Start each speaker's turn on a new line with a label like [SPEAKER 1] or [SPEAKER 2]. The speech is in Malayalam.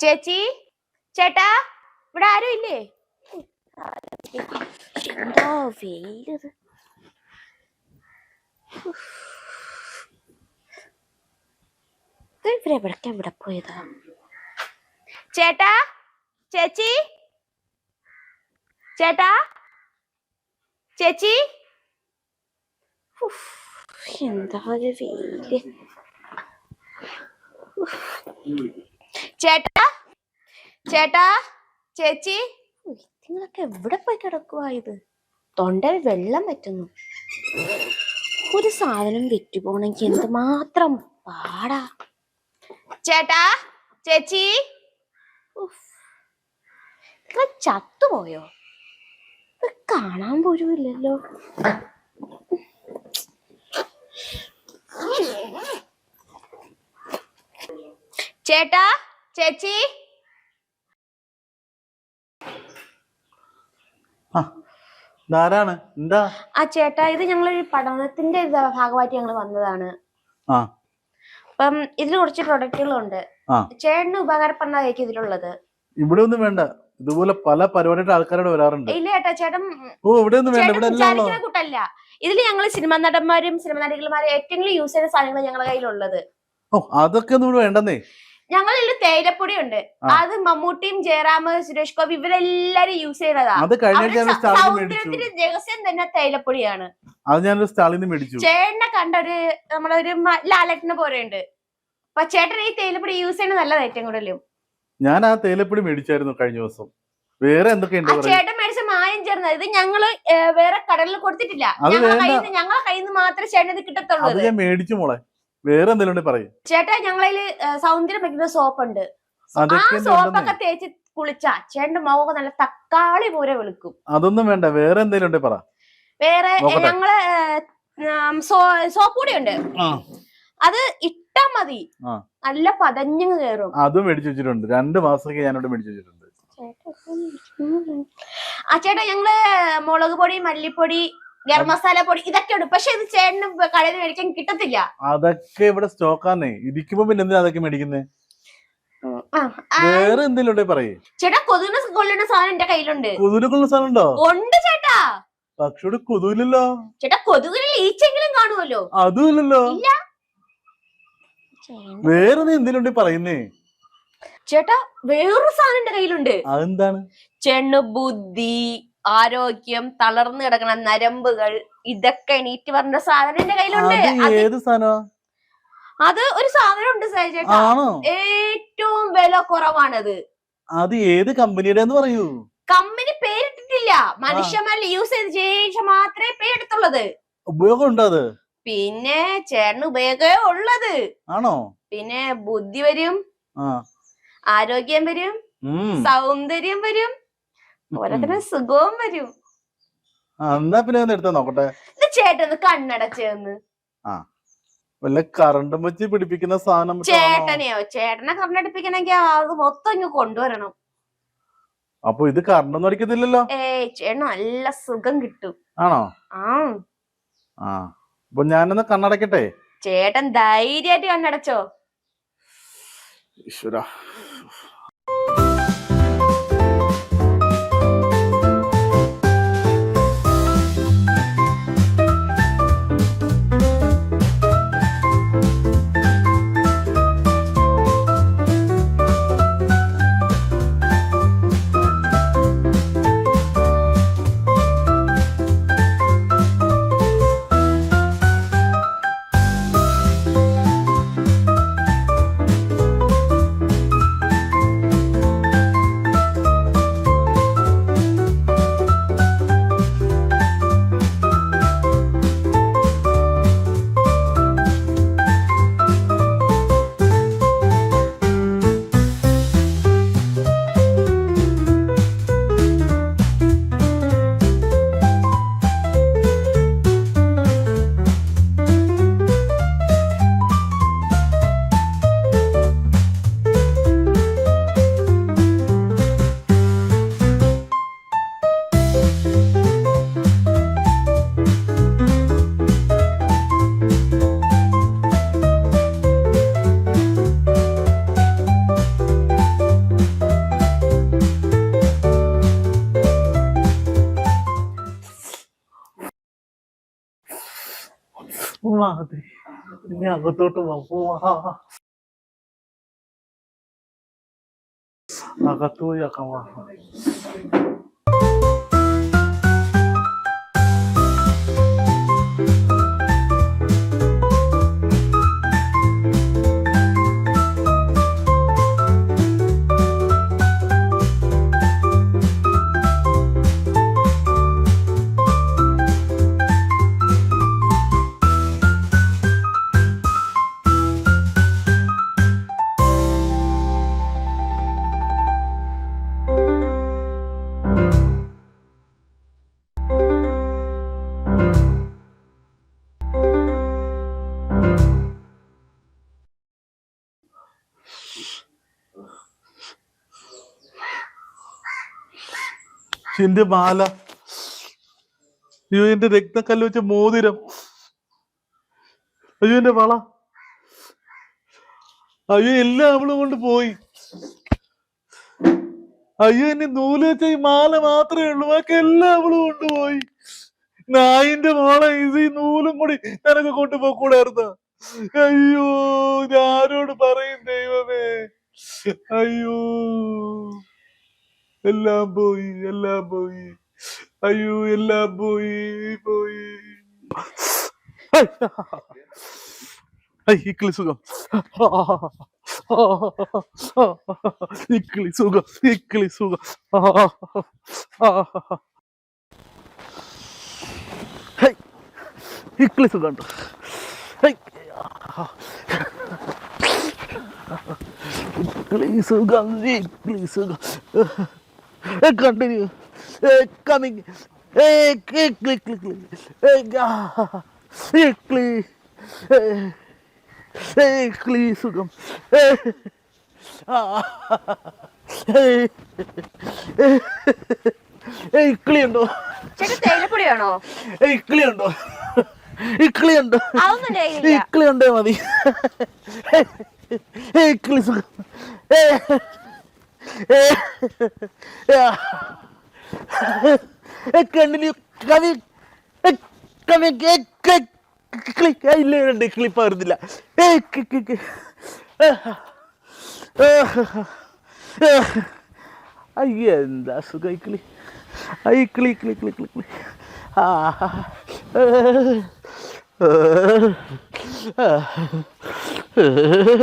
[SPEAKER 1] ചേച്ചി ചേട്ടാ ഇവിടെ ആരും ഇല്ലേ? എന്താ വെയിലത് ഇവരെവിടൊക്കെ ഇവിടെ പോയതാ? ചേട്ടാ ചേച്ചി ചേട്ടാ ചേച്ചി. എന്താ ഒരു വെയിൽ? ചേട്ടാ ചേട്ടാ ചേച്ചി. നിങ്ങളൊക്കെ എവിടെ പോയി കിടക്കുക ഇത്? തൊണ്ടയിൽ വെള്ളം പറ്റുന്നു ഒരു സാധനം വിറ്റു എന്തുമാത്രം പാടാ. ചേട്ടാ ചേച്ചി. നിങ്ങൾ ചത്തുപോയോ? ഇത് കാണാൻ പോലും ഇല്ലല്ലോ. ചേട്ടാ ചേച്ചി
[SPEAKER 2] ആ ധാരാണ് എന്താ?
[SPEAKER 1] ആ ചേട്ടാ ഇത് ഞങ്ങളൊരു പഠനത്തിന്റെ ഭാഗമായിട്ട് ഞങ്ങൾ വന്നതാണ്. അപ്പം ഇതിൽ കുറച്ച് പ്രൊഡക്റ്റുകളുണ്ട്. ചേട്ടന് ഉപകാരപ്പെടുന്നതായിരിക്കും ഇതിലുള്ളത്.
[SPEAKER 2] ഇവിടെ ഒന്നും വേണ്ട. ഇതുപോലെ പല പരിപാടിയായിട്ട് ആൾക്കാരോട് വരാറുണ്ട്.
[SPEAKER 1] ഇല്ല ചേട്ടാ ചേട്ടൻ
[SPEAKER 2] ഓ ഇവിടെ ഒന്നും വേണ്ട ഇവിടെ
[SPEAKER 1] കുട്ടല്ല. ഇതിൽ ഞങ്ങൾ സിനിമാ നടന്മാരും സിനിമാ നടികളുമാരും ഏറ്റവും യൂസ് ചെയ്യുന്ന സാധനങ്ങൾ ഞങ്ങളുടെ കയ്യിലുള്ളത്.
[SPEAKER 2] ഓ അതൊക്കെ ഒന്നും വേണ്ടെന്നേ.
[SPEAKER 1] ഞങ്ങളിൽ തേയിലപ്പൊടി ഉണ്ട് അത് മമ്മൂട്ടിയും ജയറാം സുരേഷ് ഗോപി ഇവരെല്ലാരും യൂസ്
[SPEAKER 2] ചെയ്തതാണ്
[SPEAKER 1] സൗന്ദര്യത്തിന്റെ രഹസ്യം തന്നെ തേയിലപ്പൊടിയാണ്.
[SPEAKER 2] അത് ഞാനൊരു സ്റ്റാളിൽ നിന്ന് മേടിച്ചു.
[SPEAKER 1] ചേട്ടനെ കണ്ട ഒരു നമ്മളൊരു ലാലറ്റിനെ പോലെ ഉണ്ട് അപ്പൊ ചേട്ടൻ ഈ തേയിലപ്പൊടി യൂസ് ചെയ്യുന്നത് നല്ലതാണ് ഏറ്റവും കൂടുതലും.
[SPEAKER 2] ഞാൻ ആ തേയിലപ്പൊടി മേടിച്ചായിരുന്നു കഴിഞ്ഞ ദിവസം. വേറെ എന്തൊക്കെയുണ്ട്
[SPEAKER 1] ചേട്ടൻ മേടിച്ച മായം ചേർന്നത്. ഇത് ഞങ്ങൾ വേറെ കടലിൽ കൊടുത്തിട്ടില്ല. ഞങ്ങളെ കയ്യിൽ നിന്ന് കയ്യിൽ നിന്ന് മാത്രമേ ചേട്ടൻ ഇത് കിട്ടത്തുള്ളൂ
[SPEAKER 2] അത്. ഞാൻ മേടിച്ചു മോളെ. വേറെ എന്തെങ്കിലും പറയും.
[SPEAKER 1] ചേട്ടാ ഞങ്ങളതിൽ ഏ, സൗന്ദര്യം വെക്കുന്ന സോപ്പ് ഉണ്ട് ആ സോപ്പൊക്കെ തേച്ച് കുളിച്ചാ ചേട്ടന്റെ മുഖമൊക്കെ നല്ല തക്കാളി പോലെ വിളിക്കും.
[SPEAKER 2] അതൊന്നും വേണ്ട. വേറെ എന്തെങ്കിലും പറ.
[SPEAKER 1] വേറെ ഞങ്ങൾ സോപ്പ് കൂടി ഉണ്ട് അത് ഇട്ടാ മതി. നല്ല പതഞ്ഞു കയറും
[SPEAKER 2] അതും മേടിച്ചു വെച്ചിട്ടുണ്ട്. രണ്ടു മാസമൊക്കെ ഞാനിവിടെ മേടിച്ചു വെച്ചിട്ടുണ്ട്.
[SPEAKER 1] ആ ചേട്ടാ ഞങ്ങൾ മുളക് പൊടി മല്ലിപ്പൊടി ഗരം മസാല പൊടി ഇതൊക്കെ ഉണ്ട് പക്ഷെ ഇത് ചേട്ടന് കടയിൽ മേടിക്കാൻ കിട്ടത്തില്ല.
[SPEAKER 2] അതൊക്കെ ഇവിടെ സ്റ്റോക്കാന്നേ. ഇരിക്കുമ്പോ പിന്നെ എന്തിനാ അതൊക്കെ മേടിക്കുന്നേ? വേറെ എന്തെങ്കിലും പറയേ.
[SPEAKER 1] ചേട്ടാ കൊതുകിന് കൊല്ലുന്ന സാധനം എന്റെ കയ്യിലുണ്ട്.
[SPEAKER 2] കൊതുവിനൊക്കെയുള്ള സാധനം ഉണ്ടോ?
[SPEAKER 1] ഉണ്ട് ചേട്ടാ.
[SPEAKER 2] പക്ഷെ ഇവിടെ കൊതുകില്ലല്ലോ.
[SPEAKER 1] ചേട്ടാ കൊതുകിന് ഈച്ചെങ്കിലും കാണുമല്ലോ.
[SPEAKER 2] അതുമില്ലല്ലോ
[SPEAKER 1] ഇല്ല.
[SPEAKER 2] വേറെ നീ എന്തെങ്കിലും പറയുന്നേ.
[SPEAKER 1] ചേട്ടാ വേറൊരു സാധനം എന്റെ കയ്യിലുണ്ട്.
[SPEAKER 2] അതെന്താണ്?
[SPEAKER 1] ചെണ്ണു ബുദ്ധി ആരോഗ്യം തളർന്നു കിടക്കണ നരമ്പുകൾ ഇതൊക്കെ എണീറ്റ് പറഞ്ഞ സാധനം എന്റെ കയ്യിലുണ്ട്.
[SPEAKER 2] ഏത്
[SPEAKER 1] അത് ഒരു സാധനം ഉണ്ട്
[SPEAKER 2] സഹചേട്ടാ
[SPEAKER 1] ഏറ്റവും വില കുറവാണത്.
[SPEAKER 2] അത് ഏത് കമ്പനിയുടെ പറയൂ.
[SPEAKER 1] കമ്പനി പേരിട്ടിട്ടില്ല. മനുഷ്യന്മാരിൽ യൂസ് ചെയ്ത ശേഷം മാത്രമേ പേരെടുത്തുള്ളത്.
[SPEAKER 2] ഉപയോഗം ഉണ്ടോ അത്?
[SPEAKER 1] പിന്നെ ചേട്ടന് ഉപയോഗമേ ഉള്ളത്.
[SPEAKER 2] ആണോ?
[SPEAKER 1] പിന്നെ ബുദ്ധി വരും ആരോഗ്യം വരും സൗന്ദര്യം വരും. ഓരോരുത്തരും സുഖവും വരും.
[SPEAKER 2] എന്നാ പിന്നെ ഒന്ന് എടുത്താ നോക്കട്ടെ.
[SPEAKER 1] ചേട്ടൻ കണ്ണടച്ചേന്ന്
[SPEAKER 2] വല്ല കറണ്ടും വെച്ച് പിടിപ്പിക്കുന്ന സാധനം?
[SPEAKER 1] ചേട്ടനെയോ? ചേട്ടനെ കണ്ണടിപ്പിക്കണമെങ്കിൽ അത് മൊത്തം ഇങ്ങ് കൊണ്ടുവരണം.
[SPEAKER 2] അപ്പൊ ഇത് കറണ്ടൊന്നും അടിക്കത്തില്ലല്ലോ?
[SPEAKER 1] ഏയ് ചേട്ടൻ നല്ല സുഖം കിട്ടും.
[SPEAKER 2] ആണോ?
[SPEAKER 1] ആ.
[SPEAKER 2] ആ അപ്പൊ ഞാനൊന്ന് കണ്ണടക്കട്ടെ?
[SPEAKER 1] ചേട്ടൻ ധൈര്യമായിട്ട് കണ്ണടച്ചോ.
[SPEAKER 2] ഈശ്വര. 통화하더니 그냥 너도 와와 나가 또야 가와 എന്റെ മാല. അയ്യോ എന്റെ രക്തക്കല്ല് വെച്ച മോതിരം. അയ്യോ എന്റെ വള. അയ്യോ എല്ലാം അവൾ കൊണ്ട് പോയി. അയ്യോ എന്നെ നൂൽ വെച്ച ഈ മാല മാത്രമേ ഉള്ളൂ. ബാക്കി എല്ലാം അവൾ കൊണ്ടുപോയി നായിന്റെ മോളെ ഇത് ഈ നൂലും കൂടി നിനക്ക് കൊണ്ടുപോകൂടായിരുന്ന അയ്യോ ഞാനോട് പറയും ദൈവമേ? അയ്യോ. എല്ലാം പോയി എല്ലാം പോയി. അയ്യോ എല്ലാം പോയി പോയി. ഇക്കിളി സുഖം. ഇക്കിളി സുഖം ഇക്കിളി സുഖം. ഇക്കിളി സുഖം ഹൈ. ഇക്കിളി സുഖം ഇക്കിളി സുഖം. കണ്ടിന്യൂ കമ്മിങ് ഇക്കിളി സുഖം
[SPEAKER 1] ഇക്ലിയുണ്ടോ തേയിലപ്പൊടിയാണോ? ഇക്ലിയുണ്ടോ
[SPEAKER 2] ഇക്ലിയുണ്ടോ ഇക്ലിയുണ്ടേ മതി. ഇക്ലി സുഖം കണ്ടിന്യൂ കവി കവി ഇല്ല ക്ലിപ്പ് വരുന്നില്ല അയ്യ എന്താ സുഖം ഇക്കിളി ഐ കിളി കിളി കിളി കിളി കിളി ആ ആ